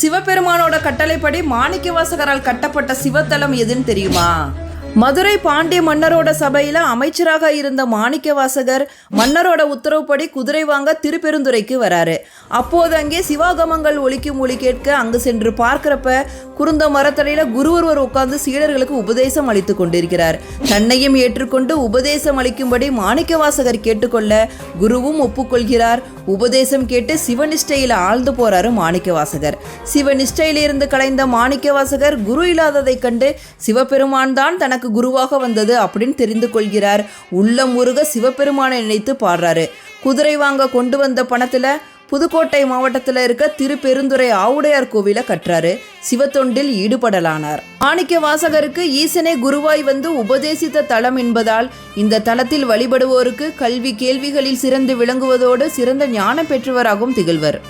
சிவபெருமானோட கட்டளைப்படி மாணிக்கவாசகரால் கட்டப்பட்ட சிவத்தலம் எதுன்னு தெரியுமா? மதுரை பாண்டிய மன்னரோட சபையில அமைச்சராக இருந்த மாணிக்கவாசகர் மன்னரோட உத்தரவுப்படி குதிரை வாங்க திருப்பெருந்துறைக்கு வராரு. அப்போது அங்கே சிவாகமங்கள் ஒழிக்கும் ஒலி கேட்க அங்கு சென்று பார்க்கிறப்ப குருந்த மரத்தடையில குரு ஒருவர் உட்கார்ந்து சீடர்களுக்கு உபதேசம் அளித்து கொண்டிருக்கிறார். தன்னையும் ஏற்றுக்கொண்டு உபதேசம் அளிக்கும்படி மாணிக்கவாசகர் கேட்டுக்கொள்ள குருவும் ஒப்புக்கொள்கிறார். உபதேசம் கேட்டு சிவனிஷ்டையில் ஆழ்ந்து போறாரு மாணிக்கவாசகர். சிவனிஷ்டையிலிருந்து கலைந்த மாணிக்கவாசகர் குரு இல்லாததைக் கண்டு சிவபெருமான் தான் தனக்கு குருவாக வந்தது அப்படின்னு தெரிந்து கொள்கிறார். உள்ளம் முருக சிவபெருமானை நினைத்து பாடுறாரு. குதிரை வாங்க கொண்டு வந்த பணத்துல புதுக்கோட்டை மாவட்டத்தில் இருக்க திருப்பெருந்துறை ஆவுடையார் கோவிலை கற்றாரு சிவத்தொண்டில் ஈடுபடலானார். மாணிக்க வாசகருக்கு ஈசனே குருவாய் வந்து உபதேசித்த தலம் என்பதால் இந்த தலத்தில் வழிபடுவோருக்கு கல்வி கேள்விகளில் சிறந்து விளங்குவதோடு சிறந்த ஞானம் பெற்றவராகவும் திகழ்வர்.